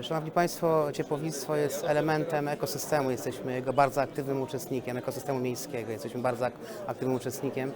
Szanowni Państwo, ciepłownictwo jest elementem ekosystemu. Jesteśmy jego bardzo aktywnym uczestnikiem, ekosystemu miejskiego. Jesteśmy bardzo ak- aktywnym uczestnikiem.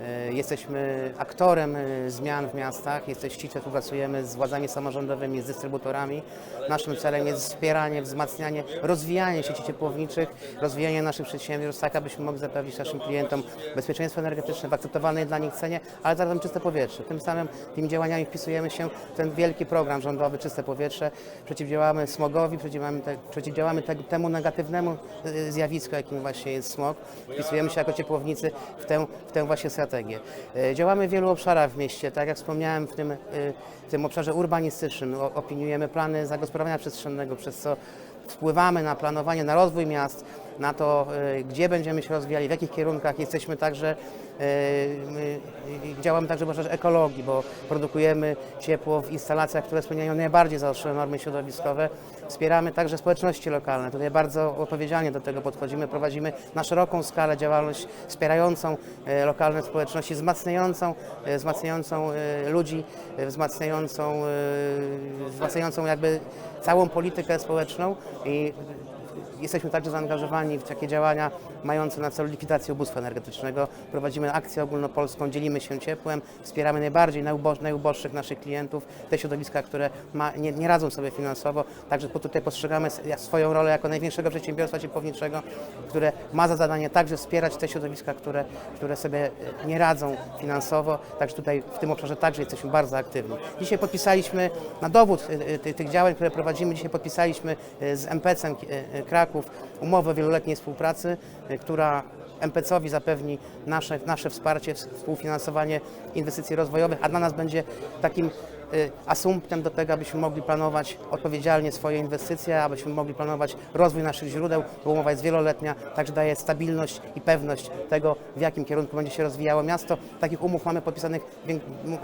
E, Jesteśmy aktorem e, zmian w miastach, jesteśmy, ściśle współpracujemy z władzami samorządowymi, z dystrybutorami. Naszym celem jest wspieranie, wzmacnianie, rozwijanie sieci ciepłowniczych, rozwijanie naszych przedsiębiorstw, tak abyśmy mogli zapewnić naszym klientom bezpieczeństwo energetyczne w akceptowalnej dla nich cenie, ale zarazem czyste powietrze. Tym samym tymi działaniami wpisujemy się w ten wielki program rządowy Czyste Powietrze. Przeciwdziałamy smogowi, przeciwdziałamy, te, przeciwdziałamy te, temu negatywnemu y, zjawisku, jakim właśnie jest smog. Wpisujemy się jako ciepłownicy w tę, w tę właśnie strategię. Y, Działamy w wielu obszarach w mieście, tak jak wspomniałem w tym, y, w tym obszarze urbanistycznym. Opiniujemy plany zagospodarowania przestrzennego, przez co wpływamy na planowanie, na rozwój miast, na to, y, gdzie będziemy się rozwijali, w jakich kierunkach. Jesteśmy także, y, my, y, działamy także w obszarze ekologii, bo produkujemy ciepło w instalacjach, które spełniają najbardziej zaostrzone normy środowiskowe. Wspieramy także społeczności lokalne. Tutaj bardzo odpowiedzialnie do tego podchodzimy. Prowadzimy na szeroką skalę działalność wspierającą e, lokalne społeczności, wzmacniającą, wzmacniającą ludzi, wzmacniającą, wzmacniającą jakby całą politykę społeczną i Jesteśmy także zaangażowani w takie działania mające na celu likwidację ubóstwa energetycznego. Prowadzimy akcję ogólnopolską, dzielimy się ciepłem, wspieramy najbardziej najuboż, najuboższych naszych klientów, te środowiska, które ma, nie, nie radzą sobie finansowo. Także tutaj postrzegamy swoją rolę jako największego przedsiębiorstwa ciepłowniczego, które ma za zadanie także wspierać te środowiska, które, które sobie e, nie radzą finansowo. Także tutaj w tym obszarze także jesteśmy bardzo aktywni. Dzisiaj podpisaliśmy, na dowód e, e, ty- tych działań, które prowadzimy, dzisiaj podpisaliśmy z MPC-em e, Kraków umowę wieloletniej współpracy, e, która MPC-owi zapewni nasze, nasze wsparcie, współfinansowanie inwestycji rozwojowych, a dla nas będzie takim y, asumptem do tego, abyśmy mogli planować odpowiedzialnie swoje inwestycje, abyśmy mogli planować rozwój naszych źródeł, bo umowa jest wieloletnia, także daje stabilność i pewność tego, w jakim kierunku będzie się rozwijało miasto. Takich umów mamy podpisanych,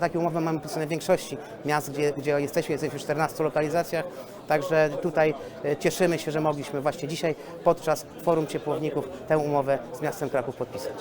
takie umowy mamy podpisane w większości miast, gdzie, gdzie jesteśmy, jesteśmy w 14 lokalizacjach, także tutaj y, cieszymy się, że mogliśmy właśnie dzisiaj podczas Forum Ciepłowników tę umowę z miastem Kraków podpisać.